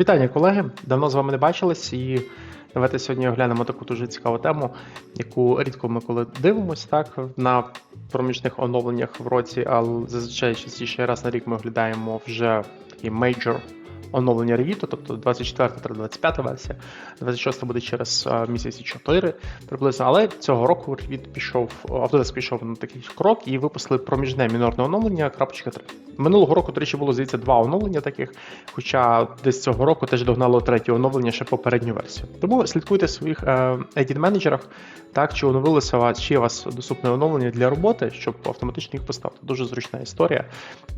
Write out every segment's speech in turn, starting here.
Вітання, колеги! Давно з вами не бачились, і давайте сьогодні оглянемо таку дуже цікаву тему, яку рідко ми коли дивимося так на проміжних оновленнях в році, але зазвичай частіше раз на рік ми оглядаємо вже такі мейджор оновлення Revit, тобто 24 та 25 версія, 26 буде через е, місяці 4 приблизно. Але цього року Revit пішов, Autodesk пішов на такий крок і випустили проміжне мінорне оновлення крапочка 3. Минулого року, до речі, було здається два оновлення таких, хоча десь цього року теж догнало третє оновлення ще попередню версію. Тому слідкуйте в своїх edit менеджерах так чи оновилося чи у вас доступне оновлення для роботи, щоб автоматично їх поставити. Дуже зручна історія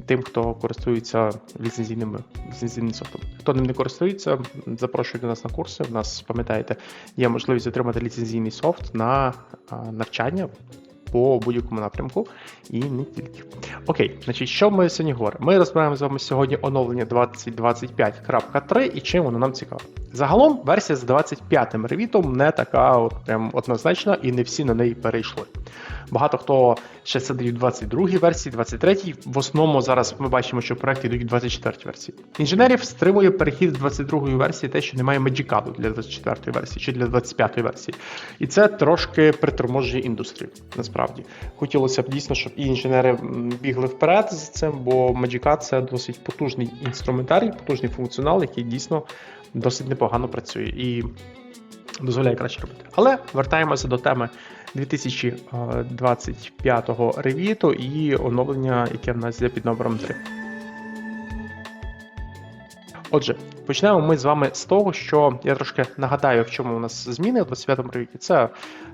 тим, хто користується ліцензійними ліцензійним. Хто ним не користується, запрошую до нас на курси. У нас пам'ятаєте, є можливість отримати ліцензійний софт на навчання. По будь-якому напрямку і не тільки. Окей, значить, що ми сьогодні говоримо? Ми розбираємо з вами сьогодні оновлення 2025.3 і чим воно нам цікаво. Загалом версія з 25-м ревітом не така от прям однозначна, і не всі на неї перейшли. Багато хто ще сидить у 22-й версії, 23-й. В основному зараз ми бачимо, що проекти йдуть у 24-й версії. Інженерів стримує перехід з 22-ї версії, те, що немає меджикаду для 24-ї версії чи для 25-ї версії. І це трошки приторможує індустрію. Насправді хотілося б дійсно, щоб і інженери бігли вперед з цим, бо Magicat – це досить потужний інструментарій, потужний функціонал, який дійсно досить непогано працює і дозволяє краще робити. Але вертаємося до теми 2025 ревіту і оновлення, яке в нас є під номером 3. Отже, почнемо ми з вами з того, що я трошки нагадаю, в чому у нас зміни у 25-му ревіті. Це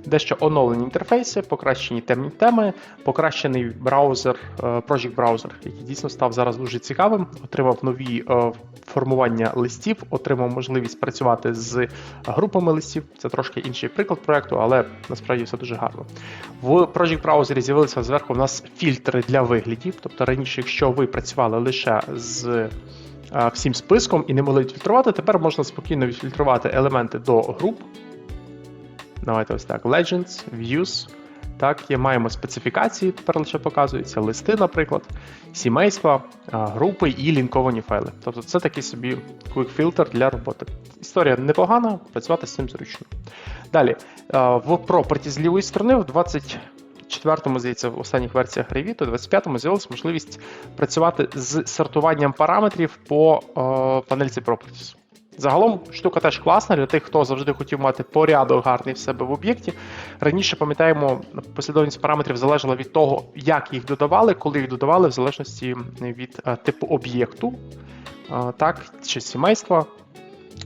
дещо оновлені інтерфейси, покращені темні теми, покращений браузер, е, Project Browser, який дійсно став зараз дуже цікавим, отримав нові е, формування листів, отримав можливість працювати з групами листів. Це трошки інший приклад проекту, але насправді все дуже гарно. В Project Browser з'явилися зверху у нас фільтри для виглядів. Тобто раніше, якщо ви працювали лише з всім списком і не могли відфільтрувати, тепер можна спокійно відфільтрувати елементи до груп. Давайте ось так: Legends, Views. Так, є, маємо специфікації, тепер лише показуються, листи, наприклад, сімейства, групи і лінковані файли. Тобто це такий собі filter для роботи. Історія непогана, працювати з цим зручно. Далі, в Property з лівої сторони, в 24-му, здається, в останніх версіях Revit, у 25-му з'явилася можливість працювати з сортуванням параметрів по о, панельці Properties. Загалом штука теж класна для тих, хто завжди хотів мати порядок гарний в себе в об'єкті. Раніше пам'ятаємо, послідовність параметрів залежала від того, як їх додавали, коли їх додавали, в залежності від е, типу об'єкту, е, так, чи сімейства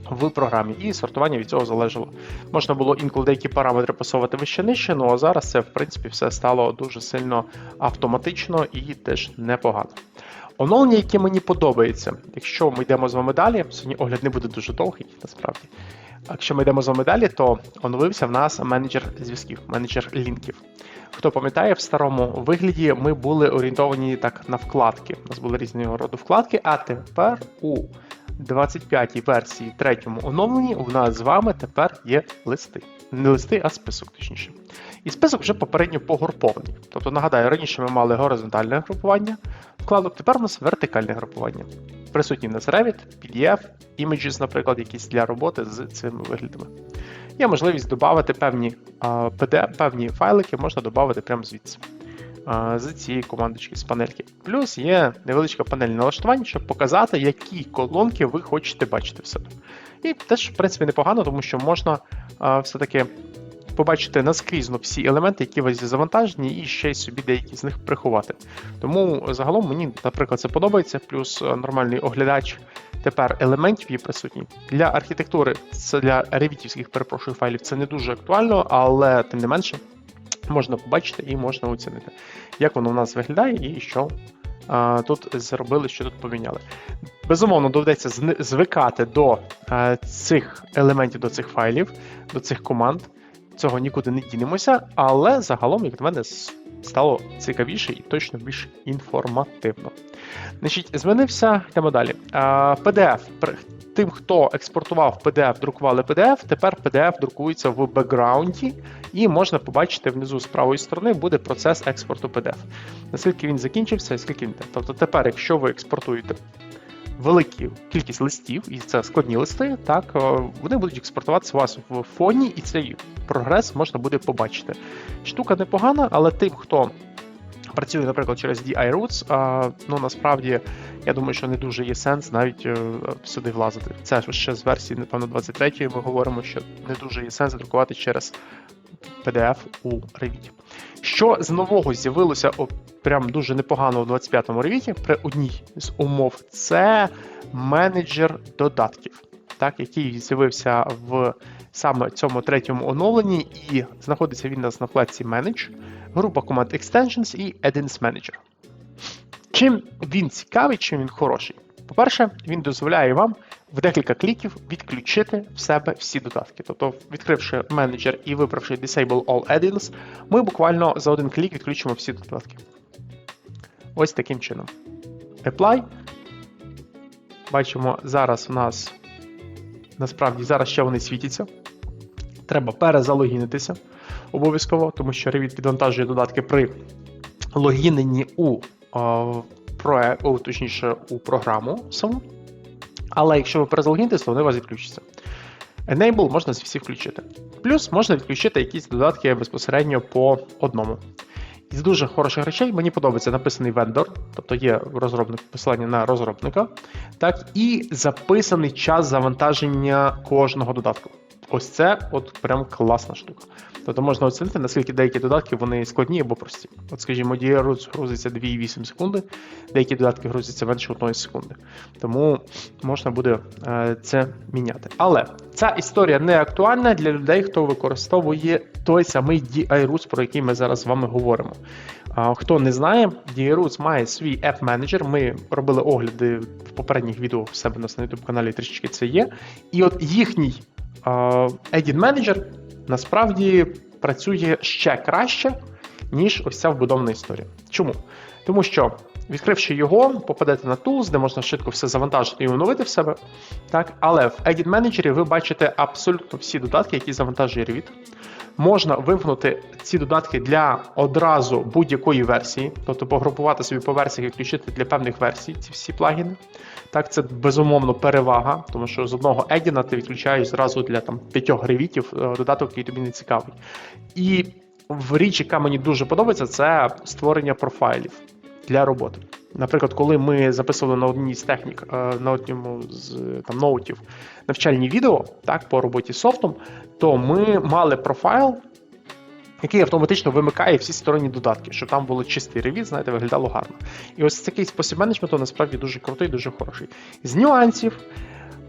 в програмі, і сортування від цього залежало. Можна було інколи деякі параметри посувати вище нижче, ну а зараз це, в принципі, все стало дуже сильно автоматично і теж непогано. Оновлення, яке мені подобається, якщо ми йдемо з вами далі, сьогодні огляд не буде дуже довгий, насправді. Якщо ми йдемо з вами далі, то оновився в нас менеджер зв'язків, менеджер лінків. Хто пам'ятає, в старому вигляді ми були орієнтовані так на вкладки. У нас були різного роду вкладки, а тепер у 25-й версії третьому оновленні у нас з вами тепер є листи. Не листи, а список, точніше. І список вже попередньо погрупований. Тобто, нагадаю, раніше ми мали горизонтальне групування вкладок, тепер у нас вертикальне групування. Присутні в нас Revit, PDF, Images, наприклад, якісь для роботи з цими виглядами. Є можливість додати певні а, PDF, певні файлики, можна додати прямо звідси. З цієї командочки, з панельки. Плюс є невеличка панель налаштувань, щоб показати, які колонки ви хочете бачити в себе. І теж, в принципі, непогано, тому що можна все-таки побачити наскрізно всі елементи, які у вас завантажені, і ще й собі деякі з них приховати. Тому загалом мені, наприклад, це подобається, плюс е, нормальний оглядач тепер елементів є присутній. Для архітектури, це для ревітівських, перепрошую, файлів це не дуже актуально, але тим не менше можна побачити і можна оцінити, як воно у нас виглядає і що. Тут зробили, що тут поміняли. Безумовно, доведеться звикати до е, цих елементів, до цих файлів, до цих команд. Цього нікуди не дінемося, але загалом, як на мене, стало цікавіше і точно більш інформативно. Значить, змінився йдемо далі. PDF. Тим, хто експортував PDF, друкували PDF, тепер PDF друкується в бекграунді, і можна побачити внизу з правої сторони буде процес експорту PDF. Наскільки він закінчився скільки він. Тобто тепер, якщо ви експортуєте велику кількість листів, і це складні листи, так е, вони будуть експортуватися у вас в фоні, і цей прогрес можна буде побачити. Штука непогана, але тим, хто працює, наприклад, через DI Roots, ну насправді я думаю, що не дуже є сенс навіть е, сюди влазити. Це ще з версії, напевно, 23 ми говоримо, що не дуже є сенс друкувати через PDF у Revit. Що з нового з'явилося прям дуже непогано у 25-му Revit при одній з умов, це менеджер додатків, так, який з'явився в саме цьому третьому оновленні, і знаходиться він у нас на вкладці Manage, група команд Extensions і Add-ins Manager. Чим він цікавий, чим він хороший? По-перше, він дозволяє вам в декілька кліків відключити в себе всі додатки. Тобто, відкривши менеджер і вибравши Disable All Add-ins, ми буквально за один клік відключимо всі додатки. Ось таким чином. Apply. Бачимо, зараз у нас насправді зараз ще вони світяться. Треба перезалогінитися обов'язково, тому що Revit підвантажує додатки при логіненні у о, проект, о, точніше, у програму саму. Але якщо ви перезалогінитесь, то вони у вас відключаться. Enable можна з всіх включити. Плюс можна відключити якісь додатки безпосередньо по одному. Із дуже хороших речей мені подобається написаний вендор, тобто є розробник посилання на розробника, так і записаний час завантаження кожного додатку. Ось це от прям класна штука. Тобто можна оцінити, наскільки деякі додатки вони складні або прості. От, скажімо, DRUS грузиться 2,8 секунди, деякі додатки грузяться менше 1 секунди. Тому можна буде е, це міняти. Але ця історія не актуальна для людей, хто використовує той самий DiRoots, про який ми зараз з вами говоримо. Хто не знає, DiRoots має свій app менеджер Ми робили огляди в попередніх відео в себе на YouTube каналі трішечки це є. І от їхній Edit Manager насправді працює ще краще, ніж ось ця вбудована історія. Чому? Тому що, відкривши його, попадете на Tools, де можна швидко все завантажити і оновити в себе. Так? Але в Edit Manager ви бачите абсолютно всі додатки, які завантажує Revit. Можна вимкнути ці додатки для одразу будь-якої версії, тобто погрупувати собі по версіях і включити для певних версій ці всі плагіни. Так, це безумовно перевага, тому що з одного Едіна ти відключаєш зразу для там п'ятьох гривітів е, додаток, який тобі не цікавий. І в річ, яка мені дуже подобається, це створення профайлів для роботи. Наприклад, коли ми записували на одній з технік, е, на одному з там ноутів навчальні відео так, по роботі з софтом, то ми мали профайл, який автоматично вимикає всі сторонні додатки, щоб там було чистий ревіт, знаєте, виглядало гарно. І ось такий спосіб менеджменту насправді дуже крутий, дуже хороший. З нюансів.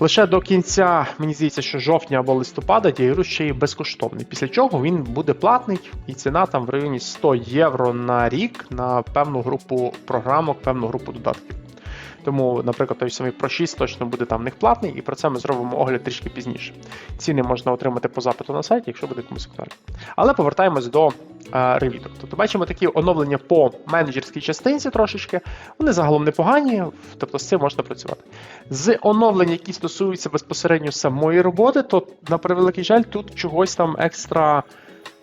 Лише до кінця, мені здається, що жовтня або листопада дієрус ще й безкоштовний. Після чого він буде платний, і ціна там в районі 100 євро на рік на певну групу програмок, певну групу додатків. Тому, наприклад, той самий про 6 точно буде там в них платний, і про це ми зробимо огляд трішки пізніше. Ціни можна отримати по запиту на сайті, якщо буде комусь актуально. Але повертаємось до ревіту. Тобто бачимо такі оновлення по менеджерській частинці трошечки. Вони загалом непогані, тобто з цим можна працювати. З оновлень, які стосуються безпосередньо самої роботи, то на превеликий жаль, тут чогось там екстра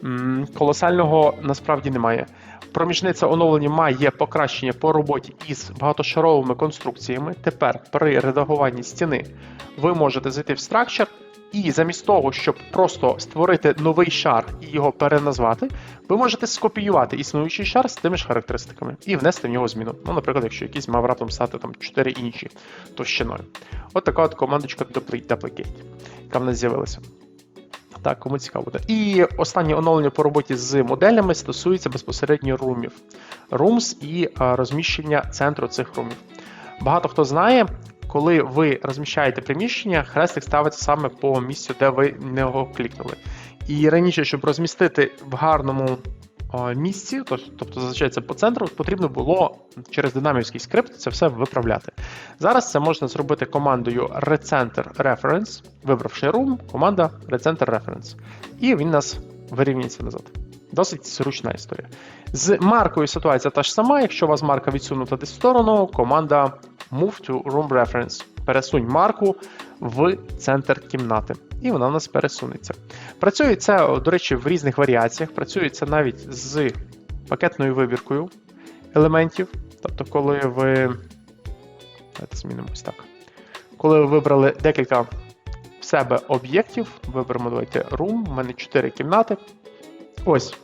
м колосального насправді немає. Проміжниця оновлення має покращення по роботі із багатошаровими конструкціями. Тепер при редагуванні стіни ви можете зайти в Structure, і замість того, щоб просто створити новий шар і його переназвати, ви можете скопіювати існуючий шар з тими ж характеристиками і внести в нього зміну. Ну, наприклад, якщо якийсь мав раптом стати там 4 інші товщиною. От така от командочка Duplicate, яка в нас з'явилася. Так, кому цікаво буде. І останнє оновлення по роботі з моделями стосується безпосередньо румів. Rooms і розміщення центру цих румів. Багато хто знає, коли ви розміщаєте приміщення, хрестик ставиться саме по місцю, де ви нього клікнули. І раніше, щоб розмістити в гарному місці, тобто зазвичай це по центру, потрібно було через динамівський скрипт це все виправляти. Зараз це можна зробити командою recenter reference, вибравши room, команда recenter reference. І він нас вирівнюється назад. Досить зручна історія. З маркою ситуація та ж сама. Якщо у вас марка відсунута десь в сторону, команда Move to Room Reference. Пересунь марку в центр кімнати. І вона у нас пересунеться. Працює це, до речі, в різних варіаціях. Працює це навіть з пакетною вибіркою елементів. Тобто, коли ви. Давайте змінимось так. коли ви вибрали декілька в себе об'єктів, виберемо давайте room, у мене 4 кімнати. Ось.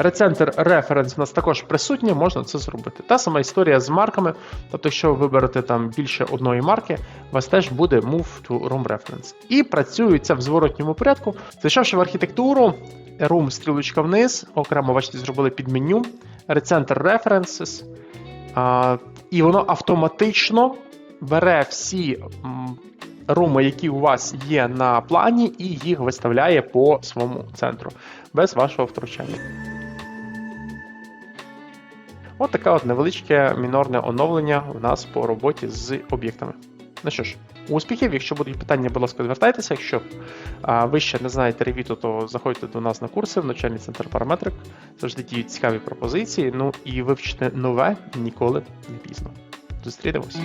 Рецентр Reference у нас також присутній, можна це зробити. Та сама історія з марками. Тобто, якщо ви виберете там більше одної марки, у вас теж буде Move to Room Reference. І працює це в зворотньому порядку. Зайшовши в архітектуру, Room стрілочка вниз, окремо, бачите, зробили під меню, Recenter References. А, і воно автоматично бере всі руми, які у вас є на плані, і їх виставляє по своєму центру без вашого втручання. От таке от невеличке мінорне оновлення у нас по роботі з об'єктами. Ну що ж, успіхів, якщо будуть питання, будь ласка, звертайтеся. Якщо а, ви ще не знаєте ревіту, то заходьте до нас на курси в навчальний центр параметрик. Завжди діють цікаві пропозиції. Ну і вивчити нове ніколи не пізно. Зустрінемось.